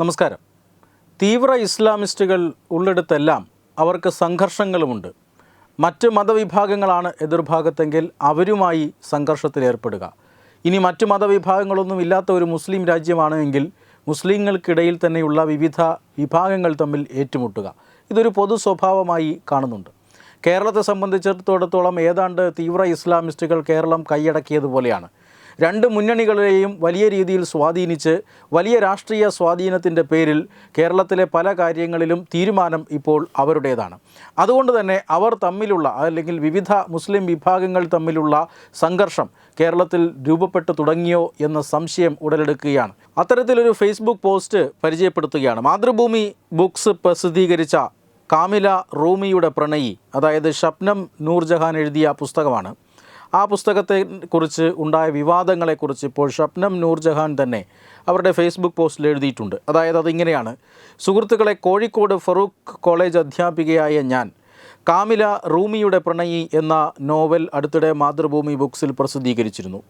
നമസ്കാരം. തീവ്ര ഇസ്ലാമിസ്റ്റുകൾ ഉള്ളിടത്തെല്ലാം അവർക്ക് സംഘർഷങ്ങളുമുണ്ട്. മറ്റ് മതവിഭാഗങ്ങളാണ് എതിർഭാഗത്തെങ്കിൽ അവരുമായി സംഘർഷത്തിലേർപ്പെടുക ഇനി മറ്റു മതവിഭാഗങ്ങളൊന്നും ഇല്ലാത്ത ഒരു മുസ്ലിം രാജ്യമാണ് എങ്കിൽ മുസ്ലിങ്ങൾക്കിടയിൽ തന്നെയുള്ള വിവിധ വിഭാഗങ്ങൾ തമ്മിൽ ഏറ്റുമുട്ടുക. ഇതൊരു പൊതു സ്വഭാവമായി കാണുന്നുണ്ട്. കേരളത്തെ സംബന്ധിച്ചിടത്തോളം ഏതാണ്ട് തീവ്ര ഇസ്ലാമിസ്റ്റുകൾ കേരളം കൈയടക്കിയതുപോലെയാണ്. രണ്ട് മുന്നണികളെയും വലിയ രീതിയിൽ സ്വാധീനിച്ച് വലിയ രാഷ്ട്രീയ സ്വാധീനത്തിന്റെ പേരിൽ കേരളത്തിലെ പല കാര്യങ്ങളിലും തീരുമാനം ഇപ്പോൾ അവരുടേതാണ്. അതുകൊണ്ട് തന്നെ അവർ തമ്മിലുള്ള അല്ലെങ്കിൽ വിവിധ മുസ്ലിം വിഭാഗങ്ങൾ തമ്മിലുള്ള സംഘർഷം കേരളത്തിൽ രൂപപ്പെട്ടു തുടങ്ങിയോ എന്ന സംശയം ഉടലെടുക്കുകയാണ്. അത്തരത്തിലൊരു ഫേസ്ബുക്ക് പോസ്റ്റ് പരിചയപ്പെടുത്തുകയാണ്. മാതൃഭൂമി ബുക്സ് പ്രസിദ്ധീകരിച്ച കാമില റൂമിയുടെ പ്രണയി അതായത് ഷപ്നം നൂർജഹാൻ എഴുതിയ പുസ്തകമാണ്. ആ പുസ്തകത്തെ കുറിച്ച് ഉണ്ടായ വിവാദങ്ങളെക്കുറിച്ച് ഇപ്പോൾ ഷപ്നം നൂർജഹാൻ തന്നെ അവരുടെ ഫേസ്ബുക്ക് പോസ്റ്റിൽ എഴുതിയിട്ടുണ്ട്. അതായത് അതിങ്ങനെയാണ്. സുഹൃത്തുക്കളെ കോഴിക്കോട് ഫറൂഖ് കോളേജ് അധ്യാപികയായ ഞാൻ കാമില റൂമിയുടെ പ്രണയി എന്ന നോവൽ അടുത്തിടെ മാതൃഭൂമി ബുക്സിൽ പ്രസിദ്ധീകരിച്ചിരുന്നു.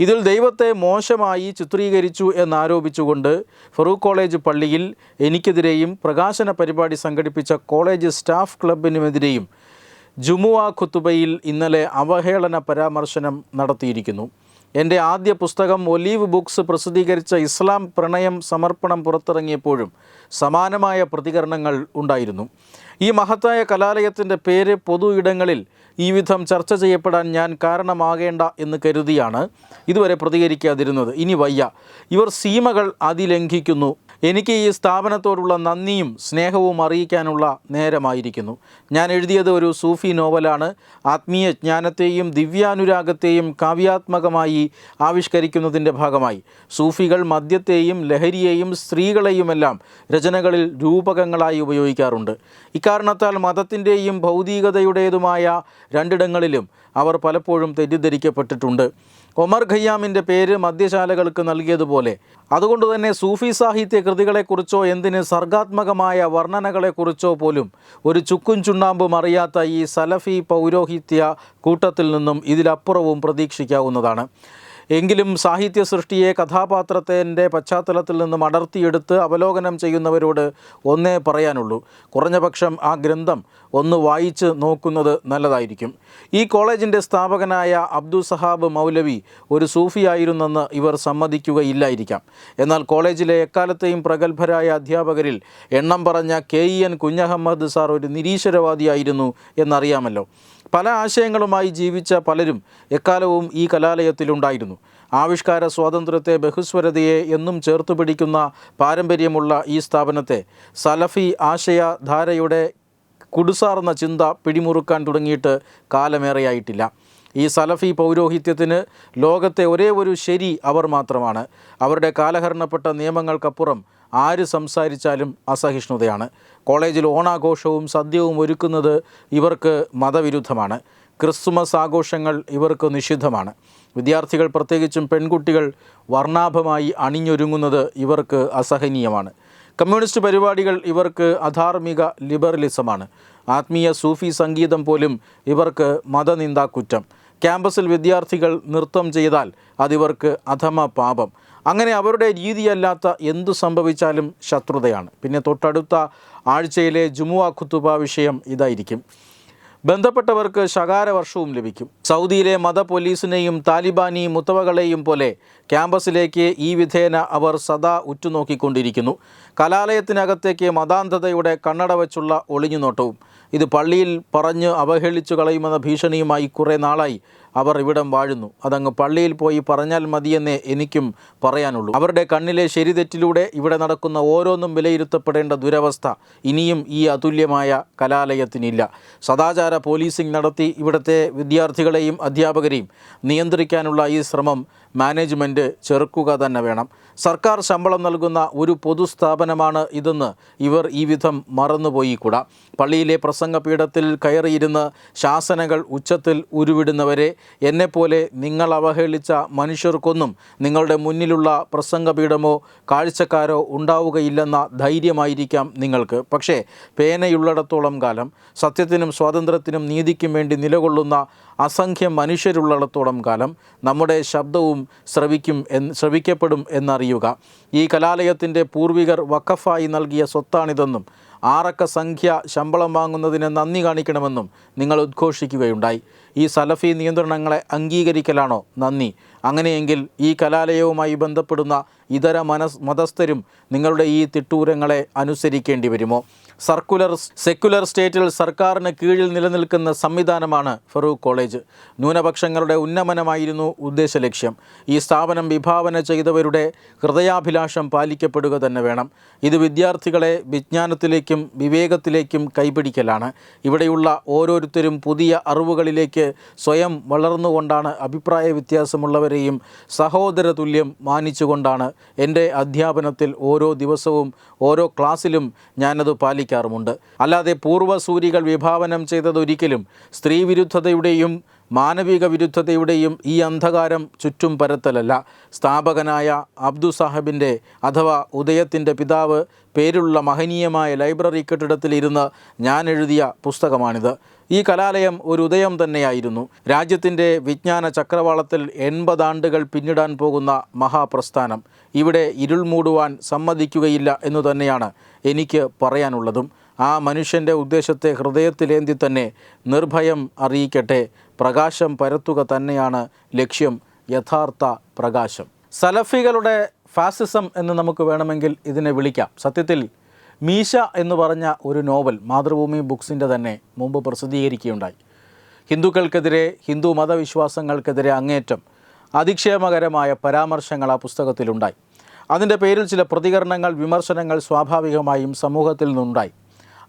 ഇതിൽ ദൈവത്തെ മോശമായി ചിത്രീകരിച്ചു എന്നാരോപിച്ചുകൊണ്ട് ഫറൂഖ് കോളേജ് പള്ളിയിൽ എനിക്കെതിരെയും പ്രകാശന പരിപാടി സംഘടിപ്പിച്ച കോളേജ് സ്റ്റാഫ് ക്ലബിനുമെതിരെയും ജുമുവ ഖുത്തുബയിൽ ഇന്നലെ അവഹേളന പരാമർശനം നടത്തിയിരിക്കുന്നു. എന്റെ ആദ്യ പുസ്തകം ഒലീവ് ബുക്സ് പ്രസിദ്ധീകരിച്ച ഇസ്ലാം പ്രണയം സമർപ്പണം പുറത്തിറങ്ങിയപ്പോഴും സമാനമായ പ്രതികരണങ്ങൾ ഉണ്ടായിരുന്നു. ഈ മഹത്തായ കലാലയത്തിന്റെ പേര് പൊതു ഇടങ്ങളിൽ ഈ വിധം ചർച്ച ചെയ്യപ്പെടാൻ ഞാൻ കാരണമാകേണ്ട എന്ന് കരുതിയാണ് ഇതുവരെ പ്രതികരിക്കാതിരുന്നത്. ഇനി വയ്യ. ഇവർ സീമകൾ അതിലംഘിക്കുന്നു എനിക്ക് ഈ സ്ഥാപനത്തോടുള്ള നന്ദിയും സ്നേഹവും അറിയിക്കാനുള്ള നേരമായിരിക്കുന്നു. ഞാൻ എഴുതിയത് ഒരു സൂഫി നോവലാണ്. ആത്മീയ ജ്ഞാനത്തെയും ദിവ്യാനുരാഗത്തെയും കാവ്യാത്മകമായി ആവിഷ്കരിക്കുന്നതിന്റെ ഭാഗമായി. സൂഫികൾ മദ്യത്തെയും ലഹരിയെയും സ്ത്രീകളെയുമെല്ലാം രചനകളിൽ രൂപകങ്ങളായി ഉപയോഗിക്കാറുണ്ട്. ഇക്കാരണത്താൽ മതത്തിന്റെയും ഭൗതികതയുടേതുമായ രണ്ടിടങ്ങളിലും അവർ പലപ്പോഴും തെറ്റിദ്ധരിക്കപ്പെട്ടിട്ടുണ്ട്. ഒമർ ഖയ്യാമിന്റെ പേര് മദ്യശാലകൾക്ക് നൽകിയതുപോലെ. അതുകൊണ്ട് തന്നെ സൂഫി സാഹിത്യ കൃതികളെക്കുറിച്ചോ എന്തിന് സർഗാത്മകമായ വർണനകളെക്കുറിച്ചോ പോലും ഒരു ചുക്കും ചുണ്ണാമ്പും അറിയാത്ത ഈ സലഫി പൗരോഹിത്യ കൂട്ടത്തിൽ നിന്നും ഇതിലപ്പുറവും പ്രതീക്ഷിക്കാവുന്നതാണ്. എങ്കിലും സാഹിത്യ സൃഷ്ടിയെ കഥാപാത്രത്തിന്റെ പശ്ചാത്തലത്തിൽ നിന്നും അടർത്തിയെടുത്ത് അവലോകനം ചെയ്യുന്നവരോട് ഒന്നേ പറയാനുള്ളൂ. കുറഞ്ഞപക്ഷം ആ ഗ്രന്ഥം ഒന്ന് വായിച്ച് നോക്കുന്നത് നല്ലതായിരിക്കും. ഈ കോളേജിന്റെ സ്ഥാപകനായ അബ്ദു സഹാബ് മൗലവി ഒരു സൂഫിയായിരുന്നെന്ന് ഇവർ സമ്മതിക്കുകയില്ലായിരിക്കാം. എന്നാൽ കോളേജിലെ എക്കാലത്തെയും പ്രഗത്ഭരായ അധ്യാപകരിൽ എണ്ണം പറഞ്ഞ K E N Kunhahammed sir ഒരു നിരീശ്വരവാദിയായിരുന്നു എന്നറിയാമല്ലോ. പല ആശയങ്ങളുമായി ജീവിച്ച പലരും എക്കാലവും ഈ കലാലയത്തിലുണ്ടായിരുന്നു. ആവിഷ്കാര സ്വാതന്ത്ര്യത്തെ ബഹുസ്വരതയെ എന്നും ചേർത്തു പിടിക്കുന്ന പാരമ്പര്യമുള്ള ഈ സ്ഥാപനത്തെ സലഫി ആശയധാരയുടെ കുടുസാർന്ന ചിന്ത പിടിമുറുക്കാൻ തുടങ്ങിയിട്ട് കാലമേറെയായിട്ടില്ല. ഈ സലഫി പൗരോഹിത്യത്തിന് ലോകത്തെ ഒരേ ഒരു ശരി അവർ മാത്രമാണ്. അവരുടെ കാലഹരണപ്പെട്ട നിയമങ്ങൾക്കപ്പുറം ആര് സംസാരിച്ചാലും അസഹിഷ്ണുതയാണ്. കോളേജിൽ ഓണാഘോഷവും സദ്യവും ഒരുക്കുന്നത് ഇവർക്ക് മതവിരുദ്ധമാണ്. ക്രിസ്മസ് ആഘോഷങ്ങൾ ഇവർക്ക് നിഷിദ്ധമാണ്. വിദ്യാർത്ഥികൾ പ്രത്യേകിച്ചും പെൺകുട്ടികൾ വർണാഭമായി അണിഞ്ഞൊരുങ്ങുന്നത് ഇവർക്ക് അസഹനീയമാണ്. കമ്മ്യൂണിസ്റ്റ് പരിപാടികൾ ഇവർക്ക് അധാർമിക ലിബറലിസമാണ്. ആത്മീയ സൂഫി സംഗീതം പോലും ഇവർക്ക് മതനിന്ദാ കുറ്റം ക്യാമ്പസിൽ വിദ്യാർത്ഥികൾ നൃത്തം ചെയ്താൽ അതിവർക്ക് അധമ പാപം അങ്ങനെ അവരുടെ രീതിയല്ലാത്ത എന്തു സംഭവിച്ചാലും ശത്രുതയാണ്. പിന്നെ തൊട്ടടുത്ത ആഴ്ചയിലെ ജുമുഅ ഖുത്തുബ വിഷയം ഇതായിരിക്കും. ബന്ധപ്പെട്ടവർക്ക് ശകാര വർഷവും ലഭിക്കും. സൗദിയിലെ മത പോലീസിനെയും താലിബാനി മുത്തവകളെയും പോലെ ക്യാമ്പസിലേക്ക് ഈ വിധേന അവർ സദാ ഉറ്റുനോക്കിക്കൊണ്ടിരിക്കുന്നു. കലാലയത്തിനകത്തേക്ക് മതാന്ധതയുടെ കണ്ണട വച്ചുള്ള ഒളിഞ്ഞുനോട്ടവും. ഇത് പള്ളിയിൽ പറഞ്ഞ് അവഹേളിച്ചു കളയുമെന്ന ഭീഷണിയുമായി കുറേ നാളായി അവർ ഇവിടം വാഴുന്നു. അതങ്ങ് പള്ളിയിൽ പോയി പറഞ്ഞാൽ മതിയെന്നേ എനിക്കും പറയാനുള്ളൂ. അവരുടെ കണ്ണിലെ ശരിതെറ്റിലൂടെ ഇവിടെ നടക്കുന്ന ഓരോന്നും വിലയിരുത്തപ്പെടേണ്ട ദുരവസ്ഥ ഇനിയും ഈ അതുല്യമായ കലാലയത്തിനില്ല. സദാചാര പോലീസിംഗ് നടത്തി ഇവിടുത്തെ വിദ്യാർത്ഥികളെയും അധ്യാപകരെയും നിയന്ത്രിക്കാനുള്ള ഈ ശ്രമം മാനേജ്മെന്റ് ചെറുക്കുക തന്നെ വേണം. സർക്കാർ ശമ്പളം നൽകുന്ന ഒരു പൊതുസ്ഥാപനമാണ് ഇതെന്ന് ഇവർ ഈ വിധം മറന്നുപോയിക്കൂടാ പള്ളിയിലെ പ്രസംഗപീഠത്തിൽ കയറിയിരുന്ന് ശാസനകൾ ഉച്ചത്തിൽ ഉരുവിടുന്നവരെ എന്നെപ്പോലെ നിങ്ങൾ അവഹേളിച്ച മനുഷ്യർക്കൊന്നും നിങ്ങളുടെ മുന്നിലുള്ള പ്രസംഗപീഠമോ കാഴ്ചക്കാരോ ഉണ്ടാവുകയില്ലെന്ന ധൈര്യമായിരിക്കാം നിങ്ങൾക്ക്. പക്ഷേ പേനയുള്ളിടത്തോളം കാലം സത്യത്തിനും സ്വാതന്ത്ര്യത്തിനും നീതിക്കും വേണ്ടി നിലകൊള്ളുന്ന അസംഖ്യം മനുഷ്യരുള്ളിടത്തോളം കാലം നമ്മുടെ ശബ്ദവും ശ്രവിക്കും എന്ന് ശ്രവിക്കപ്പെടും എന്നറിയുക. ഈ കലാലയത്തിന്റെ പൂർവികർ വക്കഫായി നൽകിയ സ്വത്താണിതെന്നും ആറക്ക സംഖ്യ ശമ്പളം വാങ്ങുന്നതിന് നന്ദി കാണിക്കണമെന്നും നിങ്ങൾ ഉദ്ഘോഷിക്കുകയുണ്ടായി. ഈ സലഫി നിയന്ത്രണങ്ങളെ അംഗീകരിക്കലാണോ? നന്ദി. അങ്ങനെയെങ്കിൽ ഈ കലാലയവുമായി ബന്ധപ്പെടുന്ന ഇതര മനസ് മതസ്ഥരും നിങ്ങളുടെ ഈ തിട്ടൂരങ്ങളെ അനുസരിക്കേണ്ടി വരുമോ? സർക്കുലർ സെക്കുലർ സ്റ്റേറ്റിൽ സർക്കാരിന് കീഴിൽ നിലനിൽക്കുന്ന സംവിധാനമാണ് ഫറൂഖ് കോളേജ്. ന്യൂനപക്ഷങ്ങളുടെ ഉന്നമനമായിരുന്നു ഉദ്ദേശ ലക്ഷ്യം. ഈ സ്ഥാപനം വിഭാവന ചെയ്തവരുടെ ഹൃദയാഭിലാഷം പാലിക്കപ്പെടുക തന്നെ വേണം. ഇത് വിദ്യാർത്ഥികളെ വിജ്ഞാനത്തിലേക്കും വിവേകത്തിലേക്കും കൈപിടിക്കലാണ്. ഇവിടെയുള്ള ഓരോരുത്തരും പുതിയ അറിവുകളിലേക്ക് സ്വയം വളർന്നുകൊണ്ടാണ് അഭിപ്രായ വ്യത്യാസമുള്ളവരെയും സഹോദര തുല്യം മാനിച്ചുകൊണ്ടാണ് എന്റെ അധ്യാപനത്തിൽ ഓരോ ദിവസവും ഓരോ ക്ലാസ്സിലും ഞാനത് പാലിക്കാറുമുണ്ട്. അല്ലാതെ പൂർവസൂരികൾ വിഭാവനം ചെയ്തതൊരിക്കലും സ്ത്രീ വിരുദ്ധതയുടെയും മാനവിക വിരുദ്ധതയുടെയും ഈ അന്ധകാരം ചുറ്റും പരത്തലല്ല. സ്ഥാപകനായ അബ്ദു സാഹിബിന്റെ അഥവാ ഉദയത്തിന്റെ പിതാവ് പേരുള്ള മഹനീയമായ ലൈബ്രറി കെട്ടിടത്തിലിരുന്ന് ഞാൻ എഴുതിയ പുസ്തകമാണിത്. ഈ കലാലയം ഒരു ഉദയം തന്നെയായിരുന്നു. രാജ്യത്തിന്റെ വിജ്ഞാന ചക്രവാളത്തിൽ എൺപതാണ്ടുകൾ പിന്നിടാൻ പോകുന്ന മഹാപ്രസ്ഥാനം. ഇവിടെ ഇരുൾ മൂടുവാൻ സമ്മതിക്കുകയില്ല എന്നു തന്നെയാണ് എനിക്ക് പറയാനുള്ളതും. ആ മനുഷ്യന്റെ ഉദ്ദേശത്തെ ഹൃദയത്തിലേന്തി തന്നെ നിർഭയം അറിയിക്കട്ടെ. പ്രകാശം പരത്തുക തന്നെയാണ് ലക്ഷ്യം. യഥാർത്ഥ പ്രകാശം. സലഫികളുടെ ഫാസിസം എന്ന് നമുക്ക് വേണമെങ്കിൽ ഇതിനെ വിളിക്കാം. സത്യത്തിൽ മീശ എന്ന് പറഞ്ഞ ഒരു നോവൽ മാതൃഭൂമി ബുക്സിന്റെ തന്നെ മുമ്പ് പ്രസിദ്ധീകരിക്കുകയുണ്ടായി. ഹിന്ദുക്കൾക്കെതിരെ ഹിന്ദു മതവിശ്വാസങ്ങൾക്കെതിരെ അങ്ങേറ്റം അധിക്ഷേമകരമായ പരാമർശങ്ങൾ ആ പുസ്തകത്തിലുണ്ടായി. അതിന്റെ പേരിൽ ചില പ്രതികരണങ്ങൾ വിമർശനങ്ങൾ സ്വാഭാവികമായും സമൂഹത്തിൽ നിന്നുണ്ടായി.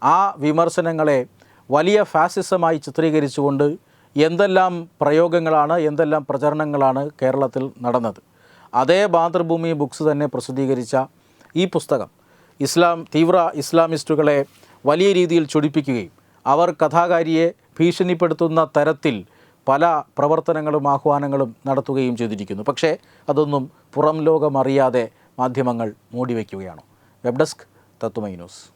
ആ വിമർശനങ്ങളെ വലിയ ഫാസിസമായി ചിത്രീകരിച്ചുകൊണ്ട് എന്തെല്ലാം പ്രയോഗങ്ങളാണ് എന്തെല്ലാം പ്രചരണങ്ങളാണ് കേരളത്തിൽ നടന്നത്. അതേ മാതൃഭൂമി ബുക്സ് തന്നെ പ്രസിദ്ധീകരിച്ച ഈ പുസ്തകം ഇസ്ലാം തീവ്ര ഇസ്ലാമിസ്റ്റുകളെ വലിയ രീതിയിൽ ചൊടിപ്പിക്കുകയും അവർ കഥാകാരിയെ ഭീഷണിപ്പെടുത്തുന്ന തരത്തിൽ പല പ്രവർത്തനങ്ങളും ആഹ്വാനങ്ങളും നടത്തുകയും ചെയ്തിരിക്കുന്നു. പക്ഷേ അതൊന്നും പുറം ലോകമറിയാതെ മാധ്യമങ്ങൾ മൂടിവെക്കുകയാണ്. Web desk Tatwamayi news.